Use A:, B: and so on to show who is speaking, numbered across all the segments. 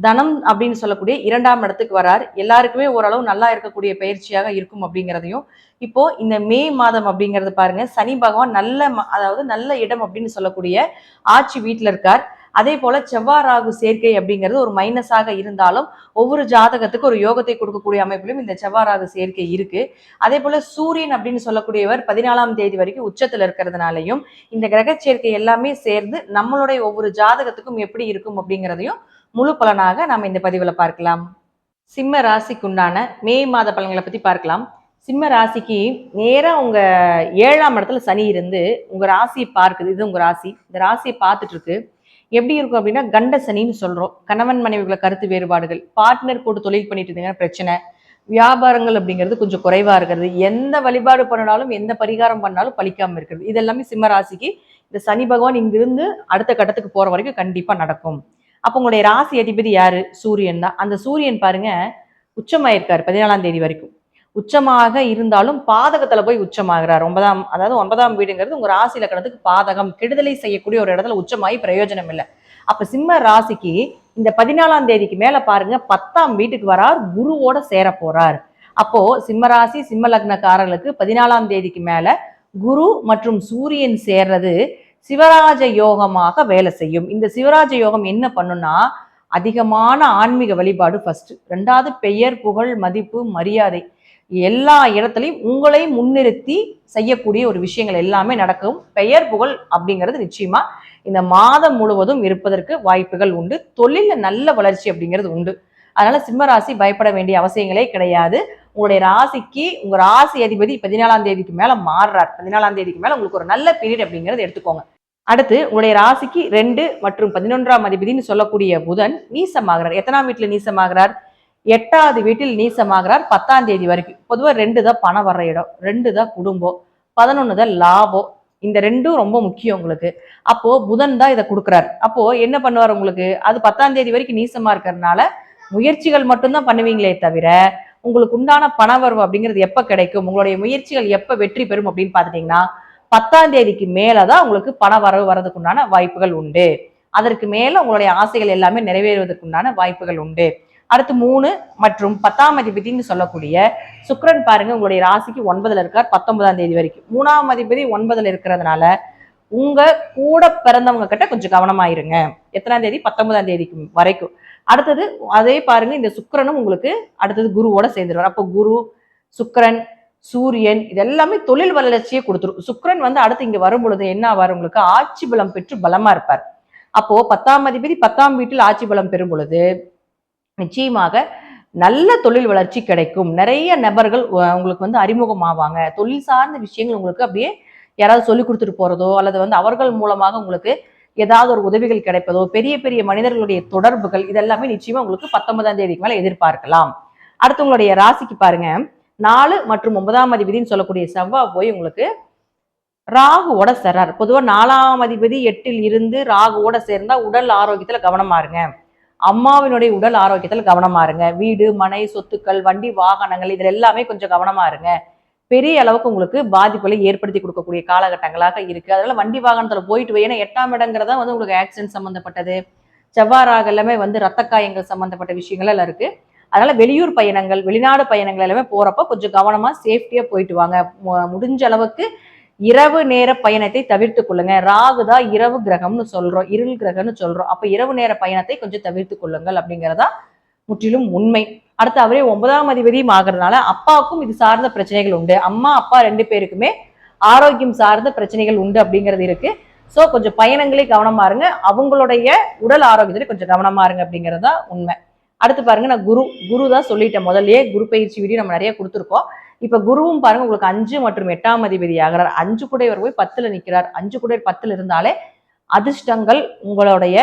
A: தனம் அப்படின்னு சொல்லக்கூடிய இரண்டாம் இடத்துக்கு வரார். எல்லாருக்குமே ஓரளவு நல்லா இருக்கக்கூடிய பயிற்சியாக இருக்கும் அப்படிங்கிறதையும். இப்போ இந்த மே மாதம் அப்படிங்கிறது பாருங்க சனி பகவான் நல்ல ம- அதாவது நல்ல இடம் அப்படின்னு சொல்லக்கூடிய ஆட்சி வீட்டில் இருக்கார். அதே போல செவ்வாய் ராகு சேர்க்கை அப்படிங்கிறது ஒரு மைனஸாக இருந்தாலும் ஒவ்வொரு ஜாதகத்துக்கு ஒரு யோகத்தை கொடுக்கக்கூடிய அமைப்பிலும் இந்த செவ்வாய் ராகு சேர்க்கை இருக்கு. அதே போல சூரியன் அப்படின்னு சொல்லக்கூடியவர் பதினாலாம் தேதி வரைக்கும் உச்சத்துல இருக்கிறதுனாலையும் இந்த கிரக சேர்க்கை எல்லாமே சேர்ந்து நம்மளுடைய ஒவ்வொரு ஜாதகத்துக்கும் எப்படி இருக்கும் அப்படிங்கிறதையும் முழு பலனாக நாம் இந்த பதிவில் பார்க்கலாம். சிம்ம ராசிக்குண்டான மே மாத பலன்களை பற்றி பார்க்கலாம். சிம்ம ராசிக்கு நேராக உங்கள் ஏழாம் இடத்துல சனி இருந்து உங்கள் ராசியை பார்க்குது. இது உங்கள் ராசி. இந்த ராசியை பார்த்துட்ருக்கு. எப்படி இருக்கும் அப்படின்னா கண்ட சனின்னு சொல்கிறோம் கணவன் மனைவிகளை கருத்து வேறுபாடுகள் பார்ட்னர் போட்டு தொழில் பண்ணிட்டு இருந்தீங்கன்னா பிரச்சனை. வியாபாரங்கள் அப்படிங்கிறது கொஞ்சம் குறைவாக இருக்கிறது. எந்த வழிபாடு பண்ணினாலும் எந்த பரிகாரம் பண்ணாலும் பலிக்காமல் இருக்கிறது. இதெல்லாமே சிம்ம ராசிக்கு இந்த சனி பகவான் இங்கிருந்து அடுத்த கட்டத்துக்கு போகிற வரைக்கும் கண்டிப்பாக நடக்கும். அப்போ உங்களுடைய ராசி அதிபதி யாரு? சூரியன் தான். அந்த சூரியன் பாருங்க உச்சமாயிருக்காரு பதினாலாம் தேதி வரைக்கும். உச்சமாக இருந்தாலும் பாதகத்துல போய் உச்சமாகிறார். ஒன்பதாம் அதாவது ஒன்பதாம் வீடுங்கிறது உங்க ராசி இலக்கணத்துக்கு பாதகம் கெடுதலை செய்யக்கூடிய ஒரு இடத்துல உச்சமாகி பிரயோஜனம் இல்லை. அப்ப சிம்ம ராசிக்கு இந்த பதினாலாம் தேதிக்கு மேல பாருங்க பத்தாம் வீட்டுக்கு வரார் குருவோட சேர போறார். அப்போ சிம்ம ராசி சிம்ம லக்னக்காரர்களுக்கு பதினாலாம் தேதிக்கு மேல குரு மற்றும் சூரியன் சேர்றது சிவராஜ யோகமாக வேலை செய்யும். இந்த சிவராஜ யோகம் என்ன பண்ணுன்னா அதிகமான ஆன்மீக வழிபாடு ஃபர்ஸ்ட் ரெண்டாவது பெயர் புகழ் மதிப்பு மரியாதை. எல்லா இடத்துலையும் உங்களை முன்னிறுத்தி செய்யக்கூடிய ஒரு விஷயங்கள் எல்லாமே நடக்கும். பெயர் புகழ் அப்படிங்கிறது நிச்சயமா இந்த மாதம் முழுவதும் இருப்பதற்கு வாய்ப்புகள் உண்டு. தொழில நல்ல வளர்ச்சி அப்படிங்கிறது உண்டு. அதனால சிம்ம ராசி பயப்பட வேண்டிய அவசியங்களே கிடையாது. உங்களுடைய ராசிக்கு உங்க ராசி அதிபதி பதினாலாம் தேதிக்கு மேல மாறுறார். பதினாலாம் தேதிக்கு மேல உங்களுக்கு ஒரு நல்ல பீரியட் அப்படிங்கறது எடுத்துக்கோங்க. அடுத்து உங்களுடைய ராசிக்கு ரெண்டு மற்றும் பதினொன்றாம் அதிபதினு சொல்லக்கூடிய புதன் நீசமாகிறார். எத்தனாம் வீட்டில் நீசமாகிறார்? எட்டாவது வீட்டில் நீசமாகிறார். பத்தாம் தேதி வரைக்கும். பொதுவாக ரெண்டு தான் பணம் வர்ற இடம். ரெண்டு தான் குடும்பம். பதினொன்று தான் லாபம். இந்த ரெண்டும் ரொம்ப முக்கியம் உங்களுக்கு. அப்போ புதன் தான் இதை கொடுக்குறாரு. அப்போ என்ன பண்ணுவார் உங்களுக்கு? அது பத்தாம் தேதி வரைக்கும் நீசமா இருக்கிறதுனால முயற்சிகள் மட்டும்தான் பண்ணுவீங்களே தவிர உங்களுக்கு உண்டான பணவரவு அப்படிங்கிறது எப்ப கிடைக்கும்? உங்களுடைய முயற்சிகள் எப்ப வெற்றி பெறும் அப்படின்னு பார்த்துட்டீங்கன்னா பத்தாம் தேதிக்கு மேலதான் உங்களுக்கு பண வரவு வரதுக்குண்டான வாய்ப்புகள் உண்டு. அதற்கு மேல உங்களுடைய ஆசைகள் எல்லாமே நிறைவேறுவதற்குண்டான வாய்ப்புகள் உண்டு. அடுத்து மூணு மற்றும் பத்தாம் அதிபதினு சொல்லக்கூடிய சுக்கரன் பாருங்க உங்களுடைய ராசிக்கு ஒன்பதுல இருக்கார் பத்தொன்பதாம் தேதி வரைக்கும். மூணாம் அதிபதி ஒன்பதுல இருக்கிறதுனால உங்க கூட பிறந்தவங்க கிட்ட கொஞ்சம் கவனமாயிருங்க. எத்தனாம் தேதி? பத்தொன்பதாம் தேதிக்கு வரைக்கும். அடுத்தது அதே பாருங்க இந்த சுக்கரனும் உங்களுக்கு அடுத்தது குருவோட சேர்ந்துருவார். அப்போ குரு சுக்கரன் சூரியன் இதெல்லாமே தொழில் வளர்ச்சியை கொடுத்துரும். சுக்கிரன் வந்து அடுத்து இங்க வரும் பொழுது என்ன ஆவார் உங்களுக்கு? ஆட்சி பலம் பெற்று பலமா இருப்பார். அப்போ பத்தாம் அதிபதி பத்தாம் வீட்டில் ஆட்சி பலம் பெறும் பொழுது நிச்சயமாக நல்ல தொழில் வளர்ச்சி கிடைக்கும். நிறைய நபர்கள் உங்களுக்கு வந்து அறிமுகம் ஆவாங்க. தொழில் சார்ந்த விஷயங்கள் உங்களுக்கு அப்படியே யாராவது சொல்லி கொடுத்துட்டு போறதோ அல்லது வந்து அவர்கள் மூலமாக உங்களுக்கு ஏதாவது ஒரு உதவிகள் கிடைப்பதோ பெரிய பெரிய மனிதர்களுடைய தொடர்புகள் இதெல்லாமே நிச்சயமா உங்களுக்கு பத்தொன்பதாம் தேதிக்கு மேல எதிர்பார்க்கலாம். அடுத்து உங்களுடைய ராசிக்கு பாருங்க. நாலு மற்றும் ஒன்பதாம் அதிபதினு சொல்லக்கூடிய செவ்வாய் போய் உங்களுக்கு ராகுவோட சேர்றார். பொதுவாக நாலாம் அதிபதி எட்டில் இருந்து ராகுவோட சேர்ந்தா உடல் ஆரோக்கியத்தில் கவனமா இருங்க. அம்மாவினுடைய உடல் ஆரோக்கியத்தில் கவனமா இருங்க. வீடு மனை சொத்துக்கள் வண்டி வாகனங்கள் இதில் எல்லாமே கொஞ்சம் கவனமா இருங்க. பெரிய அளவுக்கு உங்களுக்கு பாதிப்புகளை ஏற்படுத்தி கொடுக்கக்கூடிய காலகட்டங்களாக இருக்கு. அதனால வண்டி வாகனத்தில் போயிட்டு வை. ஏன்னா எட்டாம் இடங்கிறதா வந்து உங்களுக்கு ஆக்சிடென்ட் சம்மந்தப்பட்டது செவ்வாறாக எல்லாமே வந்து ரத்த காயங்கள் சம்மந்தப்பட்ட விஷயங்கள் எல்லாம் இருக்குது அதனால வெளியூர் பயணங்கள் வெளிநாடு பயணங்கள் எல்லாமே போறப்ப கொஞ்சம் கவனமா சேஃப்டியா போயிட்டு வாங்க. முடிஞ்ச அளவுக்கு இரவு நேர பயணத்தை தவிர்த்து கொள்ளுங்க. ராகுதா இரவு கிரகம்னு சொல்றோம் இருள் கிரகம்னு சொல்றோம். அப்ப இரவு நேர பயணத்தை கொஞ்சம் தவிர்த்து கொள்ளுங்கள் அப்படிங்கிறதா முற்றிலும் உண்மை. அடுத்து அவரே ஒன்பதாம் அதிபதியும் ஆகிறதுனால அப்பாவுக்கும் இது சார்ந்த பிரச்சனைகள் உண்டு. அம்மா அப்பா ரெண்டு பேருக்குமே ஆரோக்கியம் சார்ந்த பிரச்சனைகள் உண்டு அப்படிங்கிறது இருக்கு. சோ கொஞ்சம் பயணங்களே கவனமா இருங்க. அவங்களுடைய உடல் ஆரோக்கியத்திலே கொஞ்சம் கவனமா இருங்க அப்படிங்கிறது தான் உண்மை. அடுத்து பாருங்க நான் குரு குரு தான் சொல்லிட்டேன் முதல்லயே. குரு பயிற்சி வீடியோ நம்ம நிறைய கொடுத்துருக்கோம். இப்ப குருவும் பாருங்க உங்களுக்கு அஞ்சு மற்றும் எட்டாம் அதிபதி ஆகிறார். அஞ்சு குடையவர் போய் பத்துல நிக்கிறார். அஞ்சு குடையர் பத்துல இருந்தாலே அதிர்ஷ்டங்கள் உங்களுடைய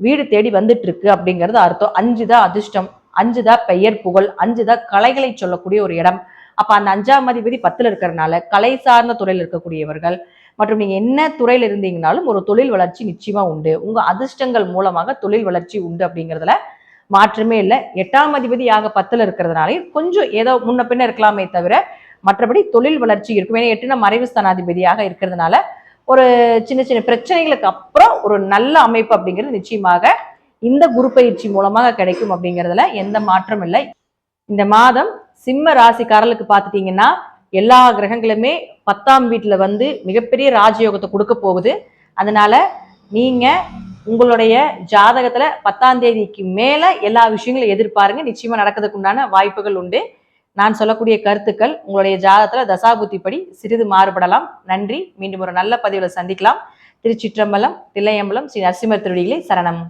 A: வீடு தேடி வந்துட்டு இருக்கு அப்படிங்கிறது அர்த்தம். அஞ்சு தான் அதிர்ஷ்டம். அஞ்சு தான் பெயர் புகழ். அஞ்சு தான் கலைகளை சொல்லக்கூடிய ஒரு இடம். அப்ப அந்த அஞ்சாம் அதிபதி பத்துல இருக்கிறதுனால கலை சார்ந்த துறையில் இருக்கக்கூடியவர்கள் மற்றும் நீங்க என்ன துறையில் இருந்தீங்கனாலும் ஒரு தொழில் வளர்ச்சி நிச்சயமா உண்டு. உங்க அதிர்ஷ்டங்கள் மூலமாக தொழில் வளர்ச்சி உண்டு அப்படிங்கிறதுல மாற்றமே இல்லை. எட்டாம் அதிபதி ஆக பத்துல இருக்கிறதுனாலே கொஞ்சம் ஏதோ முன்ன பின்ன இருக்கலாமே தவிர மற்றபடி தொழில் வளர்ச்சி இருக்கும். ஏன்னா எட்டுனா மறைவு ஸ்தானாதிபதியாக இருக்கிறதுனால ஒரு சின்ன சின்ன பிரச்சனைகளுக்கு அப்புறம் ஒரு நல்ல அமைப்பு அப்படிங்கிறது நிச்சயமாக இந்த குரு பயிற்சி மூலமாக கிடைக்கும் அப்படிங்கிறதுல எந்த மாற்றம் இல்லை. இந்த மாதம் சிம்ம ராசிக்காரர்களுக்கு பார்த்துட்டீங்கன்னா எல்லா கிரகங்களுமே பத்தாம் வீட்டில் வந்து மிகப்பெரிய ராஜயோகத்தை கொடுக்க போகுது. அதனால நீங்கள் உங்களுடைய ஜாதகத்துல பத்தாம் தேதிக்கு மேல எல்லா விஷயங்களும் எதிர்பாருங்க. நிச்சயமா நடக்கிறதுக்கு உண்டான வாய்ப்புகள் உண்டு. நான் சொல்லக்கூடிய கருத்துக்கள் உங்களுடைய ஜாதகத்துல தசாபுத்திப்படி சிறிது மாறுபடலாம். நன்றி. மீண்டும் ஒரு நல்ல பதிவுல சந்திக்கலாம். திருச்சிற்றம்பலம் தில்லையம்பலம் ஸ்ரீ நரசிம்மர் திருடிகளை சரணம்.